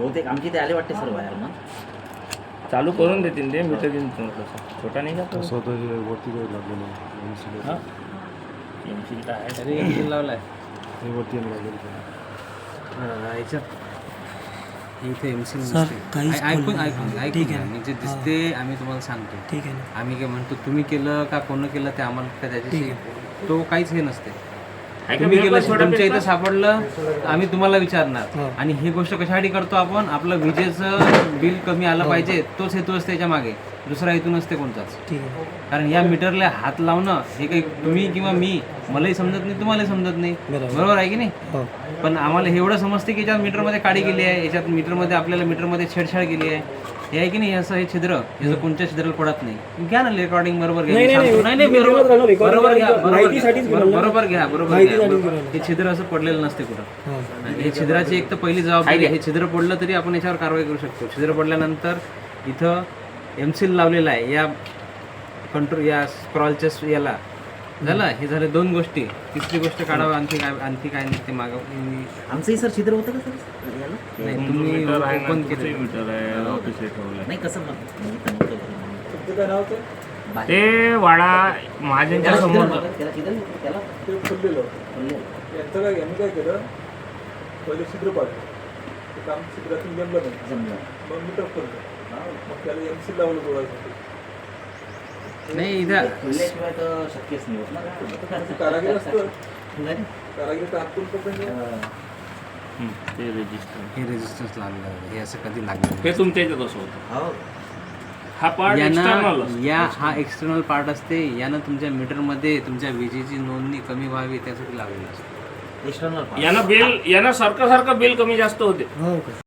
बहुतेक आमची ते आले वाटते सर्व बाहेर मग. चालू करून देतील ते मीटर घेऊन तुम्हाला तसं. छोटा नाही का तो? स्वतः वरती काही लागलं नाही. हा? पेन्सिल तर आहे तरी एंजिन लावलाय. हे वरती आणि लागेल हा, ह्याच्यात इथे एम सी सर, काहीच ऐकून बोलू ऐकून. ऐकून ठीक घ्या. आहे. मी जे दिसते आम्ही तुम्हाला सांगतो. ठीक आहे ना. आम्ही काय म्हणतो तुम्ही केलं का कोण केलं ते आम्हाला काय त्याच्याशी तो काहीच हे नसते. आहे तुम्ही छोटा तुमच्या इथं? सापडलं आम्ही तुम्हाला विचारणार. हो. आणि ही गोष्ट कशासाठी करतो आपण? आपलं विजेचं बिल कमी आलं पाहिजे तोच हेतू असते त्याच्यामागे. दुसरा हेतू नसते कोणताच. कारण या मीटरला हात लावणं हे काही तुम्ही किंवा मी मलाही समजत नाही तुम्हालाही समजत नाही. बरोबर. आहे की नाही? हो. पण आम्हाला हे एवढं समजते की याच्यात मीटरमध्ये काडी गेली आहे याच्यात मीटरमध्ये आपल्याला मीटरमध्ये छेडछाड केली आहे. हे आहे की नाही असं हे छिद्र याचं कोणत्या छिद्राला पडत नाही घ्या ना रेकॉर्डिंग बरोबर घ्या नाही, मी नाही, सांगतो. नाही, नाही नाही मी बरोबर recording बरोबर घ्या. बरोबर घ्या. माहितीसाठीच बरोबर- बोललो. बरोबर घ्या बरोबर घ्या माहितीसाठीच बरोबर. बोललो. हे छिद्र असं पडलेलं नसते कुठं हो आणि हे छिद्राची एक तर पहिली जबाबदारी आहे. हे छिद्र पडलं तरी आपण याच्यावर कारवाई करू शकतो छिद्र पडल्यानंतर इथं एम सील लावलेला आहे या कंट्रोल या स्क्रॉलच्या याला झालं हे झाले दोन गोष्टी. तिसरी गोष्ट काढावं आणखी काय आणखी काय नाही ते मागं. आमचंही सर छिद्र होतं का सर? याला? नाही तुम्ही मीटर आहे ना, ओपन तुमचंही केलं. मीटर आहे ऑफिसला ठेवलंय. नाही कसं मग? म्हणजे. ते वाडा महाजनच्या समोर. नव्हतं, त्याला छिद्र नव्हतं, त्याला ते फुललेलं खोलले. यांचं काय यांनी काय केलं? पहिले छिद्र पाडलं. ते काम छिद्रातून जमलं नाही. जमलं. मग मीटर खोललं. मग त्याला एम सी लावलं जोडायसाठी नाही इथं खोलल्याशिवाय तर शक्यच नाही होत ना. ते कारागीर असतं. नाही? कारागीर तर आतून पकडलं अं, हं, ते रेजिस्टर हे रेजिस्टन्स लागलं. हे असं कधी लागलं हे तुमच्या इथं कसं होतं. हो. हा पार्ट एक्सटर्नल या हा एक्सटर्नल पार्ट असते. यानं तुमच्या मीटरमध्ये तुमच्या विजेची नोंदणी कमी व्हावी त्यासाठी लागलेलं असतं. एक्सटर्नल यानं बिल यानं सारखं सारखं बिल कमी जास्त होते. हो का